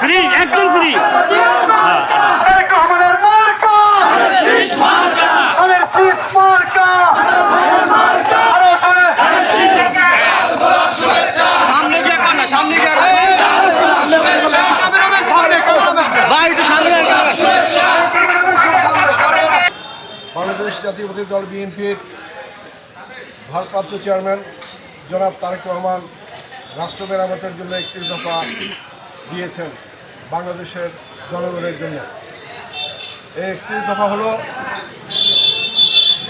Free একদম free Bangladesh জাতীয়বাদী দল বিএনপির ভারপ্রাপ্ত চেয়ারম্যান জনাব তারেক রহমান রাষ্ট্র মেরামতের জন্য একটি দফা দিয়েছেন বাংলাদেশের জনগণের জন্য। এই একত্রিশ দফা হলো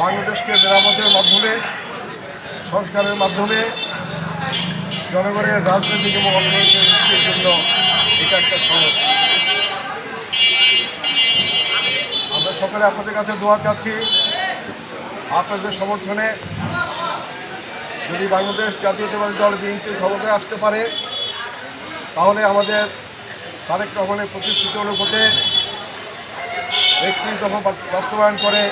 বাংলাদেশকে মেরামতের মাধ্যমে, সংস্কারের মাধ্যমে জনগণের রাজনৈতিক এবং অর্থনৈতিক জন্য এটা একটা সনদ। আমরা সকলে আপনাদের কাছে দোয়া চাচ্ছি আপনাদের সমর্থনে যদি বাংলাদেশ জাতীয়তাবাদী দল বিএনপি ক্ষমতায় আসতে পারে, তাহলে আমাদের তারেক রহমানের প্রতিশ্রুতি অনুপাতে একত্রিশ দফা বাস্তবায়ন করে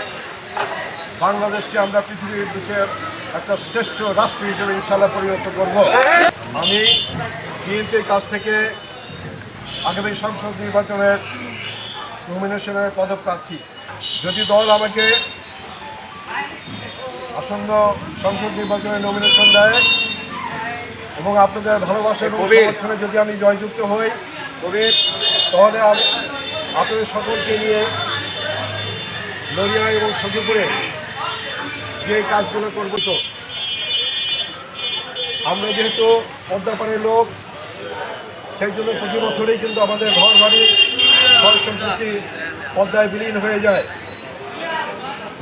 বাংলাদেশকে আমরা পৃথিবীর বুকে একটা শ্রেষ্ঠ রাষ্ট্র হিসেবে ইনশাল্লাহ পরিণত করব। আমি বিএনপির কাছ থেকে আগামী সংসদ নির্বাচনের নমিনেশনের পদপ্রার্থী। যদি দল আমাকে আসন্ন সংসদ নির্বাচনে নমিনেশন দেয় এবং আপনাদের ভালোবাসা এবং সমর্থনে যদি আমি জয়যুক্ত হই তাহলে আমি আপনাদের সকলকে নিয়ে নড়িয়া এবং সখীপুরে যে কাজগুলো করব তো আমরা যেহেতু পদ্মাপাড়ের লোক সেই জন্য প্রতি বছরেই কিন্তু আমাদের ঘর বাড়ি সয় সম্পত্তি পদ্মায় বিলীন হয়ে যায়।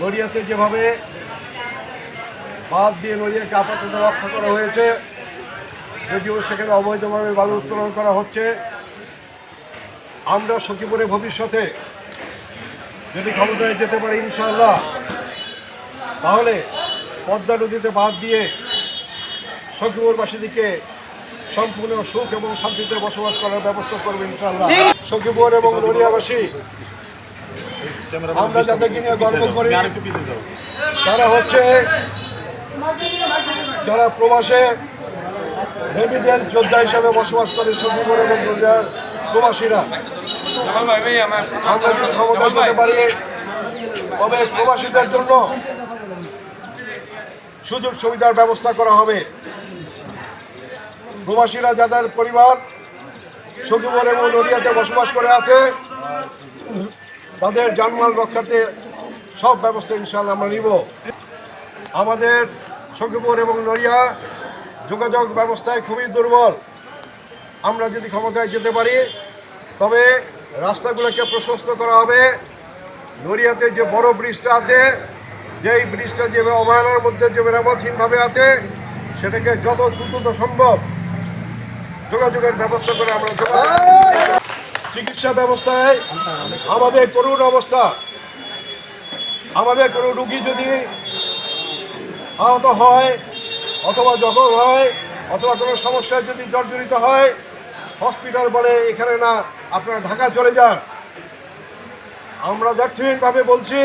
নড়িয়াতে যেভাবে বাদ দিয়ে নড়িয়াকে আপাতত রক্ষা করা হয়েছে। যদিও সেখানে অবৈধভাবে বালু উত্তোলন করা হচ্ছে। আমরা সখীপুরে ভবিষ্যতে যদি ক্ষমতায় যেতে পারি, ইনশাআল্লাহ। তাহলে পদ্মা নদীতে বাদ দিয়ে সখীপুরবাসীদিকে সম্পূর্ণ সুখ এবং শান্তিতে বসবাস করার ব্যবস্থা করবে, ইনশাআল্লাহ। সখীপুর এবং নড়িয়াবাসী, আমরা যাদেরকে নিয়ে গর্ব করি, তারা হচ্ছে যারা প্রবাসে রেমিডিয়াল যোদ্ধা হিসাবে বসবাস করে সখীপুর এবং প্রবাসীরা আমরা যদি ক্ষমতা যেতে পারি। তবে প্রবাসীদের জন্য সুযোগ সুবিধার ব্যবস্থা করা হবে। প্রবাসীরা যাদের পরিবার সখীপুর এবং নদিয়াতে বসবাস করে আছে তাদের জানমাল রক্ষার্থে সব ব্যবস্থা ইনশাল্লাহ আমরা নিব। আমাদের সখীপুর এবং নড়িয়া যোগাযোগ ব্যবস্থায় খুবই দুর্বল। আমরা যদি ক্ষমতায় যেতে পারি, তবে রাস্তাগুলোকে প্রশস্ত করা হবে। নড়িয়াতে যে বড় ব্রিজটা আছে, যেই ব্রিজটা যে অবহেলার মধ্যে যে মেরামতহীনভাবে আছে, সেটাকে যত দ্রুত সম্ভব যোগাযোগের ব্যবস্থা করে আমরা চিকিৎসা ব্যবস্থায় আমাদের করুণ অবস্থা। আমাদের কোনো রুগী যদি আহত হয়, অথবা জখম হয়, অথবা কোনো সমস্যায় যদি জর্জরিত হয়, হসপিটাল বলে এখানে না, আপনারা ঢাকা চলে যান। আমরা দার্থহীনভাবে বলছি,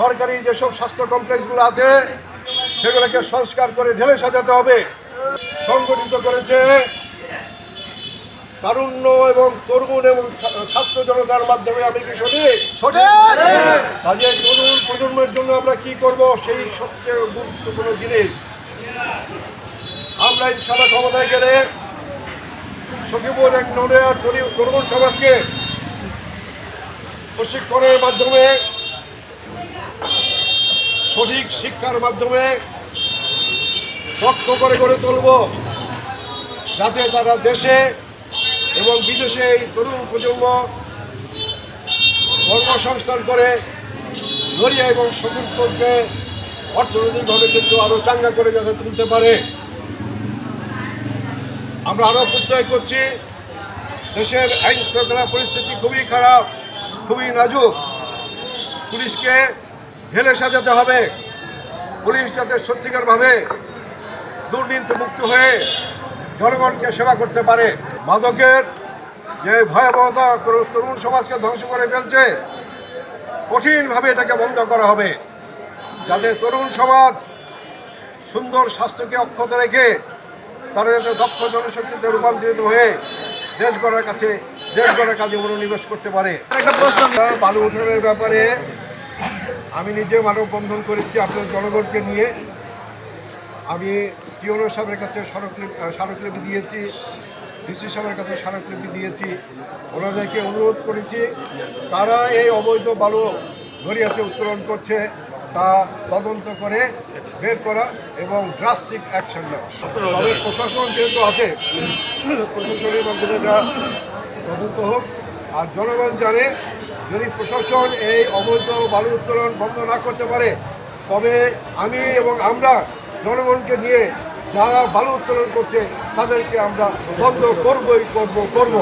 সরকারি যেসব স্বাস্থ্য কমপ্লেক্সগুলো আছে, সেগুলোকে সংস্কার করে ঢেলে সাজাতে হবে। সংগঠিত করেছে তারুণ্য এবং তরুণ এবং ছাত্র জনতার মাধ্যমে আমি কি সঠিক সঠিক কাজে তরুণ প্রজন্মের জন্য আমরা কি করব সেই সবচেয়ে গুরুত্বপূর্ণ জিনিস। আমরা এই সারা ক্ষমতায় গেলে সখীপুর এক নড়িয়া তরু- তরুণ সমাজকে প্রশিক্ষণের মাধ্যমে সঠিক শিক্ষার মাধ্যমে দক্ষ করে গড়ে তুলব। যাতে তারা দেশে এবং বিদেশে এই তরুণ প্রজন্ম কর্মসংস্থান করে নড়িয়া এবং সকুলকে অর্থনৈতিকভাবে কিন্তু আরও চাঙ্গা করে যাতে তুলতে পারে। আমরা আরও প্রত্যয় করছি। দেশের আইন শৃঙ্খলা পরিস্থিতি খুবই খারাপ, খুবই নাজুক। পুলিশকে ঢেলে সাজাতে হবে। পুলিশ যাতে সত্যিকারভাবে দুর্নীতি মুক্ত হয়ে জনগণকে সেবা করতে পারে। মাদকের যে ভয়াবহতা তরুণ সমাজকে ধ্বংস করে ফেলছে কঠিনভাবে এটাকে বন্ধ করা হবে। যাতে তরুণ সমাজ সুন্দর স্বাস্থ্যকে অক্ষত রেখে তারা যাতে দক্ষ জনশক্তিতে রূপান্তরিত হয়ে দেশ গড়ার কাছে দেশ গড়ার কাজে মনোনিবেশ করতে পারে। বালু উঠানোর ব্যাপারে আমি নিজে মানববন্ধন করেছি আপনার জনগণকে নিয়ে। আমি টিওনো সাহেবের কাছে স্মারকলিপি স্মারকলিপি দিয়েছি, ডিসি সাহেবের কাছে স্মারকলিপি দিয়েছি। ওনাদেরকে অনুরোধ করেছি, তারা এই অবৈধ বালু গড়িয়াতে উত্তোলন করছে, তা তদন্ত করে বের করা এবং ড্রাস্টিক অ্যাকশন নেওয়া। তবে প্রশাসন যেহেতু আছে, প্রশাসনের মাধ্যমে এটা তদন্ত হোক, আর জনগণ জানে, যদি প্রশাসন এই অবৈধ বালু উত্তোলন বন্ধ না করতে পারে, তবে আমি এবং আমরা জনগণকে নিয়ে যারা ভালো উত্তোলন করছে তাদেরকে আমরা বন্ধ করবই করব করব।